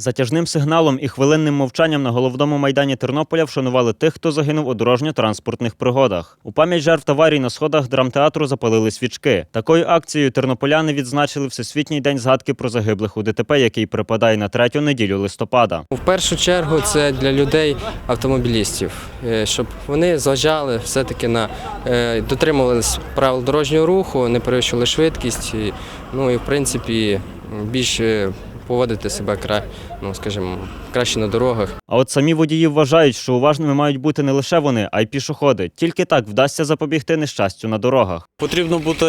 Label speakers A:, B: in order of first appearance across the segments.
A: Затяжним сигналом і хвилинним мовчанням на головному майдані Тернополя вшанували тих, хто загинув у дорожньо-транспортних пригодах. У пам'ять жертв аварій на сходах драмтеатру запалили свічки. Такою акцією тернополяни відзначили Всесвітній день згадки про загиблих у ДТП, який припадає на третю неділю листопада.
B: В першу чергу це для людей автомобілістів, е, щоб вони зважали все-таки на е, дотримувалися правил дорожнього руху, не перевищували швидкість, ну і в принципі більше поводити себе кра, ну, скажімо, краще на дорогах.
A: А от самі водії вважають, що уважними мають бути не лише вони, а й пішоходи. Тільки так вдасться запобігти нещастю на дорогах.
C: Потрібно бути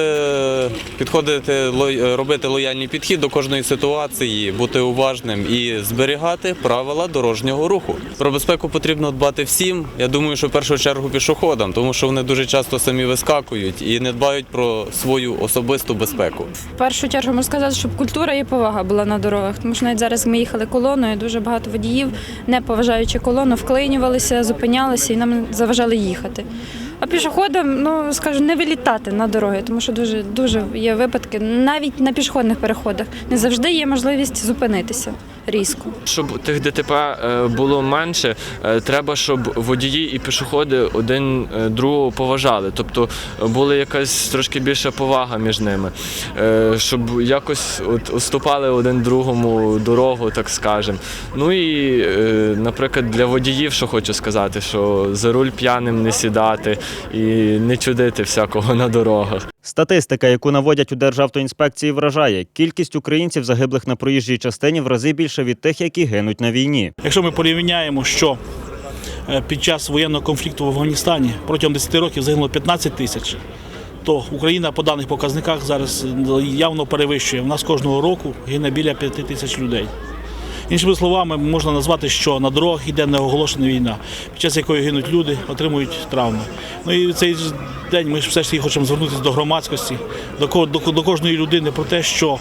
C: підходити, лой- робити лояльний підхід до кожної ситуації, бути уважним і зберігати правила дорожнього руху. Про безпеку потрібно дбати всім. Я думаю, що в першу чергу пішоходам, тому що вони дуже часто самі вискакують і не дбають про свою особисту безпеку.
D: В першу чергу можу сказати, щоб культура і повага була на дорогах. Тому що навіть зараз ми їхали колоною, дуже багато водіїв, не поважаючи колону, вклинювалися, зупинялися і нам заважали їхати. А пішоходам, ну скажу, не вилітати на дороги, тому що дуже дуже є випадки, навіть на пішохідних переходах не завжди є можливість зупинитися різко.
E: Щоб тих ДТП е, було менше, е, треба, щоб водії і пішоходи один е, другого поважали. Тобто була якась трошки більша повага між ними, щоб якось от уступали один другому дорогу, так скажемо. Ну і, наприклад, для водіїв, що хочу сказати, що за руль п'яним не сідати і не чудити всякого на дорогах.
A: Статистика, яку наводять у Державтоінспекції, вражає. Кількість українців загиблих на проїжджій частині в рази більше від тих, які гинуть на війні.
F: Якщо ми порівняємо, що е, під час воєнного конфлікту в Афганістані протягом 10 років загинуло 15 тисяч, то Україна по даних показниках зараз е, явно перевищує. У нас кожного року гине біля 5 тисяч людей. Іншими словами, можна назвати, що на дорогах йде неоголошена війна, під час якої гинуть люди, отримують травми. Ну і в цей день ми ж все ж таки хочемо звернутися до громадськості, до, до, до кожної людини про те, що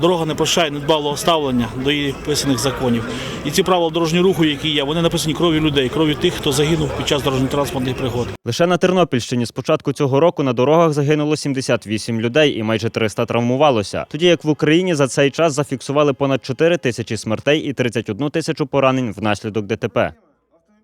F: дорога не прощає недбалого ставлення до її писаних законів. І ці правила дорожнього руху, які є, вони написані кров'ю людей, кров'ю тих, хто загинув під час дорожньо-транспортних пригод.
A: Лише на Тернопільщині з початку цього року на дорогах загинуло 78 людей і майже 300 травмувалося. Тоді як в Україні за цей час зафіксували понад 4 тисячі смертей і 31 тисячу поранень внаслідок ДТП.